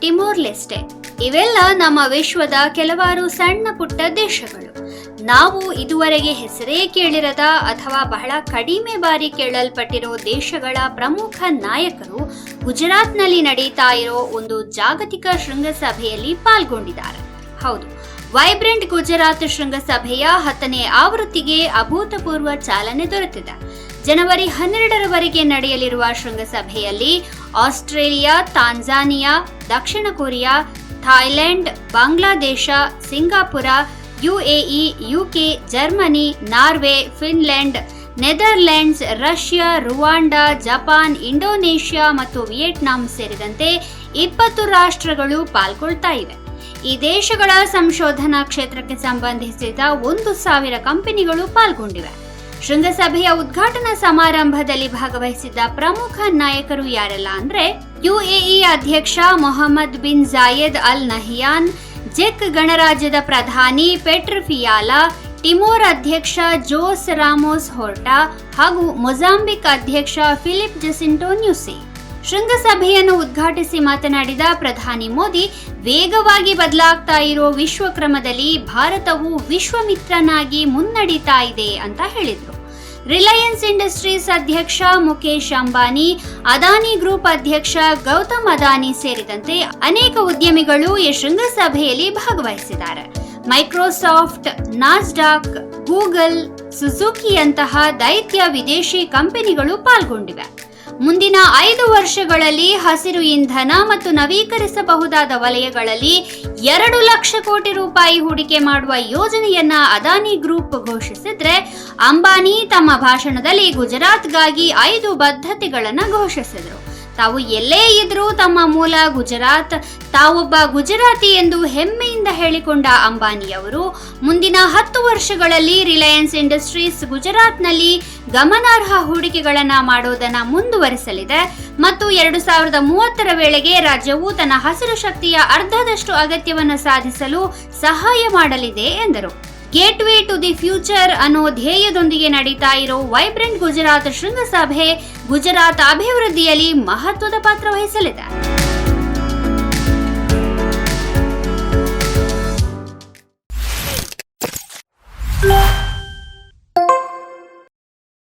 Timor Leste. ಇವೆಲ್ಲ ನಮ್ಮ ವಿಶ್ವದ ಕೆಲವಾರು ಸಣ್ಣ ಪುಟ್ಟ ದೇಶಗಳು. ನಾವು ಇದುವರೆಗೆ ಹೆಸರೇ ಕೇಳಿರದ ಅಥವಾ ಬಹಳ ಕಡಿಮೆ ಬಾರಿ ಕೇಳಲ್ಪಟ್ಟಿರೋ ದೇಶಗಳ ಪ್ರಮುಖ ನಾಯಕರು ಗುಜರಾತ್ನಲ್ಲಿ ನಡೀತಾ ಇರೋ ಒಂದು ಜಾಗತಿಕ ಶೃಂಗಸಭೆಯಲ್ಲಿ ಪಾಲ್ಗೊಂಡಿದ್ದಾರೆ. ಹೌದು ವೈಬ್ರೆಂಟ್ ಗುಜರಾತ್ ಶೃಂಗಸಭೆಯ ಹತ್ತನೇ ಆವೃತ್ತಿಗೆ ಅಭೂತಪೂರ್ವ ಚಾಲನೆ ದೊರೆತಿದೆ. ಜನವರಿ ಹನ್ನೆರಡರವರೆಗೆ ನಡೆಯಲಿರುವ ಶೃಂಗಸಭೆಯಲ್ಲಿ ಆಸ್ಟ್ರೇಲಿಯಾ, ತಾಂಜಾನಿಯಾ, ದಕ್ಷಿಣ Korea, Thailand, Bangladesh, Singapore, UAE, UK, Germany, Norway, Finland, Netherlands, Russia, Rwanda, Japan, Indonesia ಮತ್ತು ವಿಯೆಟ್ನಾಂ ಸೇರಿದಂತೆ ಇಪ್ಪತ್ತು ರಾಷ್ಟ್ರಗಳು ಪಾಲ್ಗೊಳ್ತಾ ಇವೆ. ಈ ದೇಶಗಳ ಸಂಶೋಧನಾ ಕ್ಷೇತ್ರಕ್ಕೆ ಸಂಬಂಧಿಸಿದ ಒಂದು ಸಾವಿರ ಕಂಪನಿಗಳು ಪಾಲ್ಗೊಂಡಿವೆ. ಶೃಂಗಸಭೆಯ ಉದ್ಘಾಟನಾ ಸಮಾರಂಭದಲ್ಲಿ ಭಾಗವಹಿಸಿದ್ದ ಪ್ರಮುಖ ನಾಯಕರು ಯಾರೆಲ್ಲ ಅಂದ್ರೆ ಯುಎಇ ಅಧ್ಯಕ್ಷ Mohammed bin Zayed Al Nahyan, ಜೆಕ್ ಗಣರಾಜ್ಯದ ಪ್ರಧಾನಿ ಪೆಟ್ರ್ ಫಿಯಾಲಾ, ಟಿಮೋರ್ ಅಧ್ಯಕ್ಷ ಜೋಸ್ ರಾಮೋಸ್ ಹೋರ್ಟಾ ಹಾಗೂ ಮೊಜಾಂಬಿಕ್ ಅಧ್ಯಕ್ಷ ಫಿಲಿಪ್ ಜೆಸಿಂಟೋ ನ್ಯೂಸಿ. ಶೃಂಗಸಭೆಯನ್ನು ಉದ್ಘಾಟಿಸಿ ಮಾತನಾಡಿದ ಪ್ರಧಾನಿ ಮೋದಿ, ವೇಗವಾಗಿ ಬದಲಾಗ್ತಾ ಇರೋ ವಿಶ್ವಕ್ರಮದಲ್ಲಿ ಭಾರತವು ವಿಶ್ವಮಿತ್ರನಾಗಿ ಮುನ್ನಡೀತಾ ಇದೆ ಅಂತ ಹೇಳಿದರು. ರಿಲಯನ್ಸ್ ಇಂಡಸ್ಟ್ರೀಸ್ ಅಧ್ಯಕ್ಷ ಮುಕೇಶ್ ಅಂಬಾನಿ, ಅದಾನಿ ಗ್ರೂಪ್ ಅಧ್ಯಕ್ಷ ಗೌತಮ್ ಅದಾನಿ ಸೇರಿದಂತೆ ಅನೇಕ ಉದ್ಯಮಿಗಳು ಈ ಶೃಂಗಸಭೆಯಲ್ಲಿ ಭಾಗವಹಿಸಿದ್ದಾರೆ. ಮೈಕ್ರೋಸಾಫ್ಟ್, ನಾಸ್ಡಾಕ್, ಗೂಗಲ್, ಸುಜುಕಿಯಂತಹ ದೈತ್ಯ ವಿದೇಶಿ ಕಂಪನಿಗಳು ಪಾಲ್ಗೊಂಡಿವೆ. ಮುಂದಿನ ಐದು ವರ್ಷಗಳಲ್ಲಿ ಹಸಿರು ಇಂಧನ ಮತ್ತು ನವೀಕರಿಸಬಹುದಾದ ವಲಯಗಳಲ್ಲಿ ಎರಡು ಲಕ್ಷ ಕೋಟಿ ರೂಪಾಯಿ ಹೂಡಿಕೆ ಮಾಡುವ ಯೋಜನೆಯನ್ನ ಅದಾನಿ ಗ್ರೂಪ್ ಘೋಷಿಸಿದ್ರೆ ಅಂಬಾನಿ ತಮ್ಮ ಭಾಷಣದಲ್ಲಿ ಗುಜರಾತ್ಗಾಗಿ ಐದು ಬದ್ಧತೆಗಳನ್ನು ಘೋಷಿಸಿದರು. ತಾವು ಎಲ್ಲೇ ಇದ್ರೂ ತಮ್ಮ ಮೂಲ ಗುಜರಾತ್ ತಾವೊಬ್ಬ ಗುಜರಾತಿ ಎಂದು ಹೆಮ್ಮೆಯಿಂದ ಹೇಳಿಕೊಂಡ ಅಂಬಾನಿಯವರು ಮುಂದಿನ ಹತ್ತು ವರ್ಷಗಳಲ್ಲಿ ರಿಲಯನ್ಸ್ ಇಂಡಸ್ಟ್ರೀಸ್ ಗುಜರಾತ್ನಲ್ಲಿ ಗಮನಾರ್ಹ ಹೂಡಿಕೆಗಳನ್ನು ಮಾಡೋದನ್ನ ಮುಂದುವರಿಸಲಿದೆ ಮತ್ತು ಎರಡು ಸಾವಿರದ ಮೂವತ್ತರ ವೇಳೆಗೆ ರಾಜ್ಯವು ತನ್ನ ಹಸಿರು ಶಕ್ತಿಯ ಅರ್ಧದಷ್ಟು ಅಗತ್ಯವನ್ನು ಸಾಧಿಸಲು ಸಹಾಯ ಮಾಡಲಿದೆ ಎಂದರು. ಗೇಟ್ವೇ ಟು ದಿ ಫ್ಯೂಚರ್ ಅನ್ನೋ ಧ್ಯೇಯದೊಂದಿಗೆ ನಡೀತಾ ಇರೋ ವೈಬ್ರೆಂಟ್ ಗುಜರಾತ್ ಶೃಂಗಸಭೆ, ಗುಜರಾತ್ ಅಭಿವೃದ್ಧಿಯಲ್ಲಿ ಮಹತ್ವದ ಪಾತ್ರ ವಹಿಸಲಿದೆ.